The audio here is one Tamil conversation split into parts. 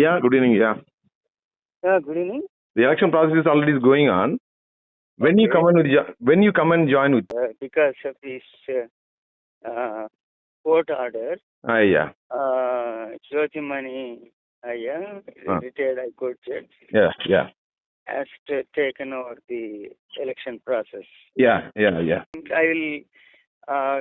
Yeah, good evening. Yeah. Yeah, good evening. The election process is already going on. When you come in with when you come and join with Uh, because of this uh, uh, court order, ah yeah uh, Jyotimani Aya, Ah. retired High Court judge, yeah yeah has taken over the election process. yeah yeah yeah I will uh,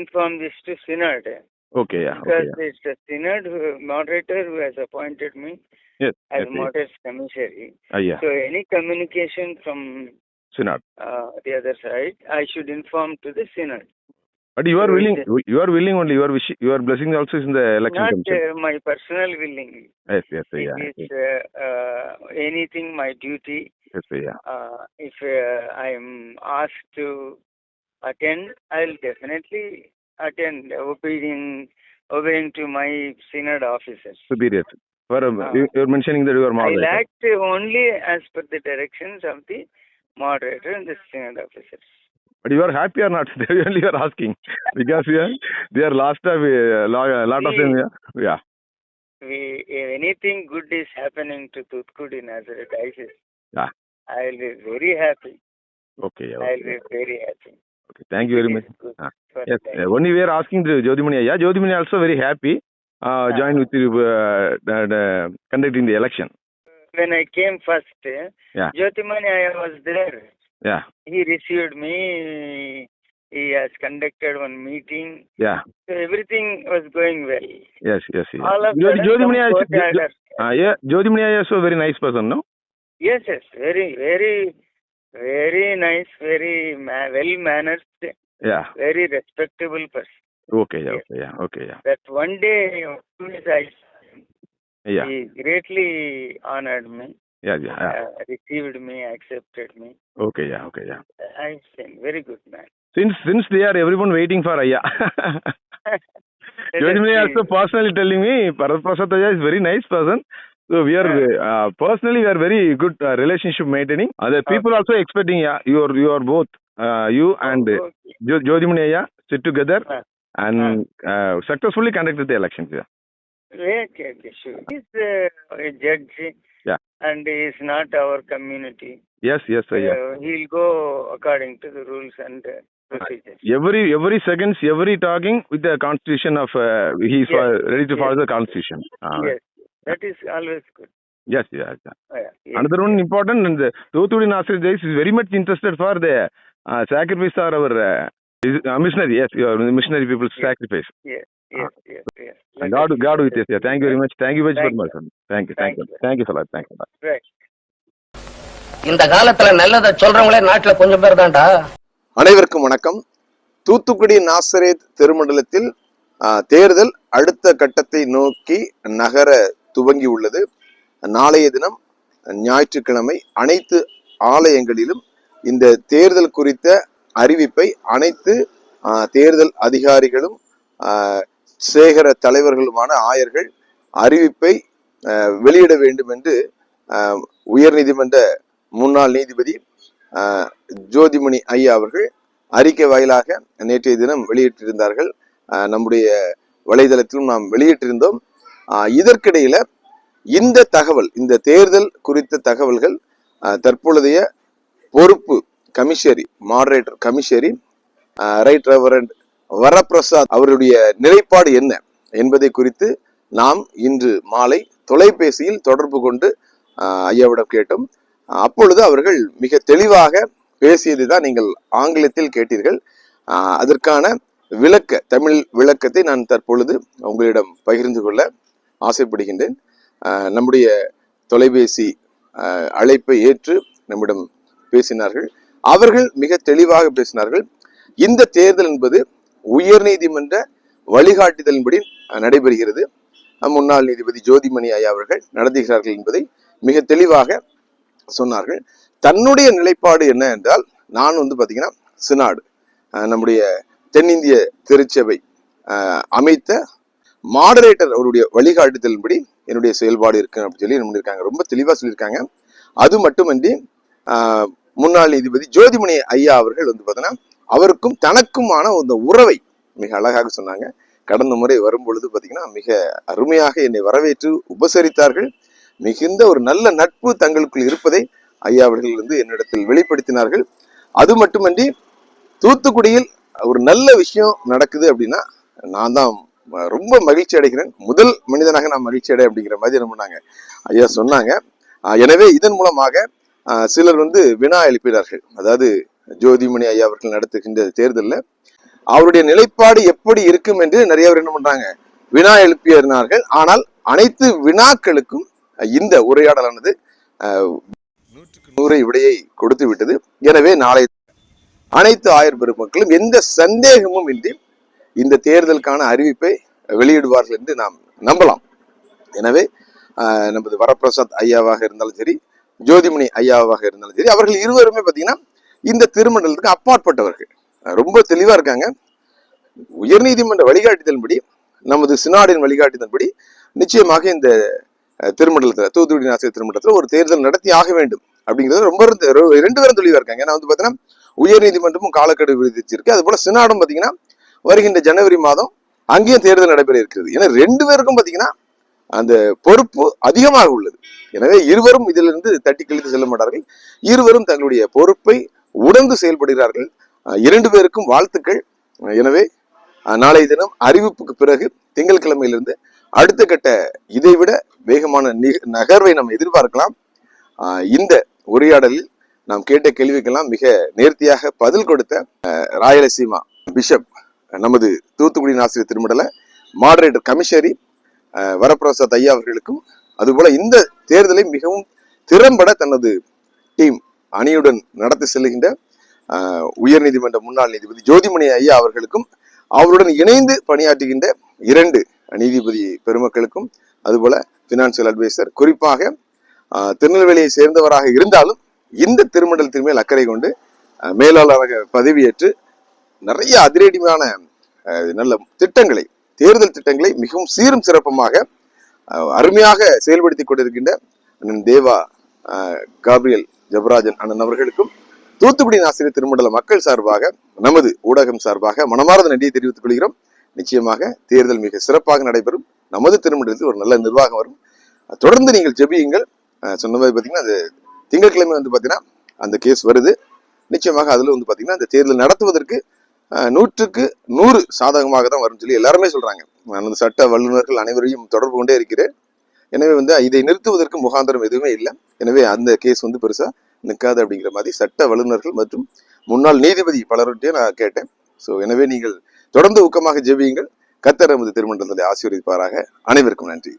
inform this to Synod okay yeah because okay it's the Synod who, moderator who has appointed me yes as yes, yes. moderator's commissary. ah yeah So any communication from synod uh, the other side, I should inform to the Synod. but you are So willing it- you are willing only Your are wishing you are blessing also is in the election Not commission uh, my personal willing. yes yes yeah It is uh, uh, anything my duty. yes yeah Uh, if uh, I am asked to attend, I'll definitely attend, obeying, obeying to my synod officers. superior for um, Ah. you, you are mentioning that you are moderator. I'll act only as per the directions of the moderator and the synod officers. but you are happy or not they only you are asking because yeah they are last time uh, lot, lot of them yeah yeah We, if anything good is happening to Tutkudi Nazareth yeah I'll be very happy. okay yeah, I'll be very happy. Okay. thank you very much is good Ah. Yes, uh, only we are asking to Jyotimani Ayya. Jyotimani also very happy uh, Ah. join with you uh, the, the conducting the election. When I came first, Yeah. Jyotimani I was there. Yeah, He received me. He has conducted one meeting. yeah, So everything was going well. yes, yes. yes. All of Jyoti- Jyotimani Ayya, court Jo- Jo- order. uh, yeah, Jyotimani Ayya also very nice person, no? Yes, yes, very, very, very nice, very ma- well mannered, Yeah. very respectable person. Okay, yeah, okay, yeah, okay, yeah, That one day, I, yeah, he greatly honored me, yeah, yeah, yeah. uh, received me, accepted me. Okay, yeah, okay, yeah. I think very good man. Since since they are everyone waiting for Ayya. Jyotimani also personally telling me Bharat Prasad Ayya is very nice person. So we are uh, personally we are very good uh, relationship maintaining. Other people also expecting yeah, you are you are both uh, you and uh. Jo- sit together and uh, successfully conducted the elections. Yeah. Okay, okay, sure. He's uh, a judge Yeah. and he is not our community. Yes, yes, sir, yeah. Uh, he'll go according to the rules and uh, procedures. Every every seconds, every talking with the constitution of uh, he is Yes, uh, ready to follow the constitution. Uh, Yes, that is always good. Yes, yeah, yeah. Uh, yeah, yes. Another one important, and the Thothudi Nasir Jais is very much interested for the uh, sacrifice or our uh, is, uh, missionary. Yes, your missionary people's Yes. sacrifice. Yes, yes, yes, yes. And God, God with us. Yeah. Thank you very much. Thank you very Thank much, sir. Thank you, thank you, Thank you. thank you so much. Thank you. Right. இந்த காலத்துல நல்லத சொல்றவங்களே நாட்டுல கொஞ்சம் பேர் தான்டா அனைவருக்கும் வணக்கம் தூத்துக்குடி நாசரேத் திருமண்டலத்தில் தேர்தல் அடுத்த கட்டத்தை நோக்கி நகர துவங்கி உள்ளது நாளைய தினம் ஞாயிற்றுக்கிழமை அனைத்து ஆலயங்களிலும் இந்த தேர்தல் குறித்த அறிவிப்பை அனைத்து தேர்தல் அதிகாரிகளும் சேகர தலைவர்களுமான ஆயர்கள் அறிவிப்பை வெளியிட வேண்டும் என்று உயர்நீதிமன்ற முன்னாள் நீதிபதி ஜோதிமணி ஐயா அவர்கள் அறிக்கை வாயிலாக நேற்றைய தினம் வெளியிட்டிருந்தார்கள். நம்முடைய வலைதளத்திலும் நாம் வெளியிட்டிருந்தோம். இதற்கிடையில் இந்த தகவல் இந்த தேர்தல் குறித்த தகவல்கள் தற்பொழுதைய பொறுப்பு commissary moderator commissary right reverend Varaprasad அவருடைய நிலைப்பாடு என்ன என்பதை குறித்து நாம் இன்று மாலை தொலைபேசியில் தொடர்பு கொண்டு ஐயாவிடம் கேட்டோம். அப்பொழுது அவர்கள் மிக தெளிவாக பேசியது தான் நீங்கள் ஆங்கிலத்தில் கேட்டீர்கள். அதற்கான விளக்க தமிழ் விளக்கத்தை நான் தற்பொழுது உங்களிடம் பகிர்ந்து கொள்ள ஆசைப்படுகின்றேன். நம்முடைய தொலைபேசி அழைப்பை ஏற்று நம்மிடம் பேசினார்கள். அவர்கள் மிக தெளிவாக பேசினார்கள். இந்த தேர்தல் என்பது உயர்நீதிமன்ற வழிகாட்டுதலின்படி நடைபெறுகிறது. முன்னாள் நீதிபதி ஜோதிமணி ஐயா அவர்கள் நடத்துகிறார்கள் என்பதை மிக தெளிவாக சொன்னார்கள். தன்னுடைய நிலைப்பாடு என்ன என்றால் நான் வந்து பார்த்தீங்கன்னா சினாடு நம்முடைய தென்னிந்திய திருச்சபை அமைத்த மாடரேட்டர் அவருடைய வழிகாட்டுதலின்படி என்னுடைய செயல்பாடு இருக்கு அப்படின்னு சொல்லி பண்ணியிருக்காங்க ரொம்ப தெளிவாக சொல்லியிருக்காங்க அது மட்டுமன்றி முன்னாள் நீதிபதி ஜோதிமணி ஐயா அவர்கள் வந்து பார்த்தோன்னா அவருக்கும் தனக்குமான அந்த உறவை மிக அழகாக சொன்னாங்க. கடந்த முறை வரும்பொழுது பார்த்தீங்கன்னா மிக அருமையாக என்னை வரவேற்று உபசரித்தார்கள். மிகுந்த ஒரு நல்ல நட்பு தங்களுக்குள் இருப்பதை ஐயா அவர்கள் வந்து என்னிடத்தில் வெளிப்படுத்தினார்கள். அது மட்டுமன்றி தூத்துக்குடியில் ஒரு நல்ல விஷயம் நடக்குது அப்படின்னா நான் தான் ரொம்ப மகிழ்ச்சி அடைகிறேன். முதல் மனிதனாக நான் மகிழ்ச்சி அடை அப்படிங்கிற மாதிரி என்ன பண்ணாங்க ஐயா சொன்னாங்க. எனவே இதன் மூலமாக சிலர் வந்து வினா எழுப்பினார்கள். அதாவது ஜோதிமணி ஐயா அவர்கள் நடத்துகின்ற தேர்தலில் அவருடைய நிலைப்பாடு எப்படி இருக்கும் என்று நிறைய பேர் என்ன பண்றாங்க வினா எழுப்பியிருந்தார்கள் ஆனால் அனைத்து வினாக்களுக்கும் இந்த உரையாடலானது ஆஹ், நூற்றுக்கு நூறு விடையை கொடுத்து விட்டது. எனவே நாளை அனைத்து ஆயர் பெருமக்களும் எந்த சந்தேகமும் இன்றி இந்த தேர்தலுக்கான அறிவிப்பை வெளியிடுவார்கள் என்று நாம் நம்பலாம். எனவே நமது வரப்பிரசாத் ஐயாவாக இருந்தாலும் சரி ஜோதிமணி ஐயாவாக இருந்தாலும் சரி அவர்கள் இருவருமே பார்த்தீங்கன்னா இந்த திருமண்டலத்துக்கு அப்பாற்பட்டவர்கள். ரொம்ப தெளிவாக இருக்காங்க. உயர்நீதிமன்ற வழிகாட்டுதலின்படி நமது சினாடின் வழிகாட்டுதலின்படி நிச்சயமாக இந்த திருமண்டலத்தில் தூத்துக்குடி நாசிரியர் திருமண்டலத்தில் ஒரு தேர்தல் நடத்தி ஆக வேண்டும். அப்படிங்கிறது ரொம்ப ரெண்டு பேரும் தெளிவாக இருக்காங்க. ஏன்னா வந்து பார்த்தீங்கன்னா உயர்நீதிமன்றமும் காலக்கெடு விதிச்சிருக்கு. அது போல சினாடும் பார்த்தீங்கன்னா வருகின்ற ஜனவரி மாதம் அங்கேயும் தேர்தல் நடைபெற இருக்கிறது. ஏன்னா ரெண்டு பேருக்கும் பாத்தீங்கன்னா அந்த பொறுப்பு அதிகமாக உள்ளது. எனவே இருவரும் இதிலிருந்து தட்டி கழித்து செல்ல மாட்டார்கள். இருவரும் தங்களுடைய பொறுப்பை உணர்ந்து செயல்படுகிறார்கள். இரண்டு பேருக்கும் வாழ்த்துக்கள். எனவே நாளைய தினம் அறிவிப்புக்கு பிறகு திங்கட்கிழமையிலிருந்து அடுத்த கட்ட இதைவிட வேகமான நகர்வை நாம் எதிர்பார்க்கலாம். இந்த உரையாடலில் நாம் கேட்ட கேள்விக்கெல்லாம் மிக நேர்த்தியாக பதில் கொடுத்த ராயலசீமா பிஷப் நமது தூத்துக்குடி ஆசிரியர் திருமடல மாடரேட்டர் கமிஷனரி வரப்பிரசாத் ஐயா அவர்களுக்கும் அதுபோல இந்த தேர்தலை மிகவும் திறம்பட தனது டீம் அணியுடன் நடத்தி செல்லுகின்ற உயர்நீதிமன்ற முன்னாள் நீதிபதி ஜோதிமணி ஐயா அவர்களுக்கும் அவருடன் இணைந்து பணியாற்றுகின்ற இரண்டு நீதிபதி பெருமக்களுக்கும் அதுபோல பினான்சியல் அட்வைசர் குறிப்பாக திருநெல்வேலியை சேர்ந்தவராக இருந்தாலும் இந்த திருமண்டலத்தின் மேல் அக்கறை கொண்டு மேலாளராக பதவியேற்று நிறைய அதிரடியான நல்ல திட்டங்களை தேர்தல் திட்டங்களை மிகவும் சீரும் சிறப்புமாக அருமையாக செயல்படுத்தி கொண்டிருக்கின்ற அண்ணன் தேவா அஹ், காப்ரியல் ஜபராஜன் அண்ணன் அவர்களுக்கும் தூத்துக்குடி ஆசிரியர் திருமண்டல மக்கள் சார்பாக நமது ஊடகம் சார்பாக மனமார்ந்த நன்றியை தெரிவித்துக் கொள்கிறோம். நிச்சயமாக தேர்தல் மிக சிறப்பாக நடைபெறும். நமது திருமண்டலத்தில் ஒரு நல்ல நிர்வாகம் வரும். தொடர்ந்து நீங்கள் ஜெபியுங்கள். சொன்ன மாதிரி பார்த்தீங்கன்னா அது திங்கட்கிழமை வந்து பார்த்தீங்கன்னா அந்த கேஸ் வருது. நிச்சயமாக அதில் வந்து பார்த்தீங்கன்னா அந்த தேர்தல் நடத்துவதற்கு நூற்றுக்கு நூறு சாதகமாக தான் வரும்னு சொல்லி எல்லாருமே சொல்கிறாங்க நான் வந்து சட்ட வல்லுநர்கள் அனைவரையும் தொடர்பு கொண்டே இருக்கிறேன். எனவே வந்து இதை நிறுத்துவதற்கு முகாந்திரம் எதுவுமே இல்லை. எனவே அந்த கேஸ் வந்து பெருசாக நிற்காது அப்படிங்கிற மாதிரி சட்ட வல்லுநர்கள் மற்றும் முன்னாள் நீதிபதி பலர்கிட்டையும் நான் கேட்டேன். ஸோ எனவே நீங்கள் தொடர்ந்து ஊக்கமாக ஜெபியுங்கள். கத்தர் நமது திருமண்டலத்தை ஆசீர்வதிப்பாராக. அனைவருக்கும் நன்றி.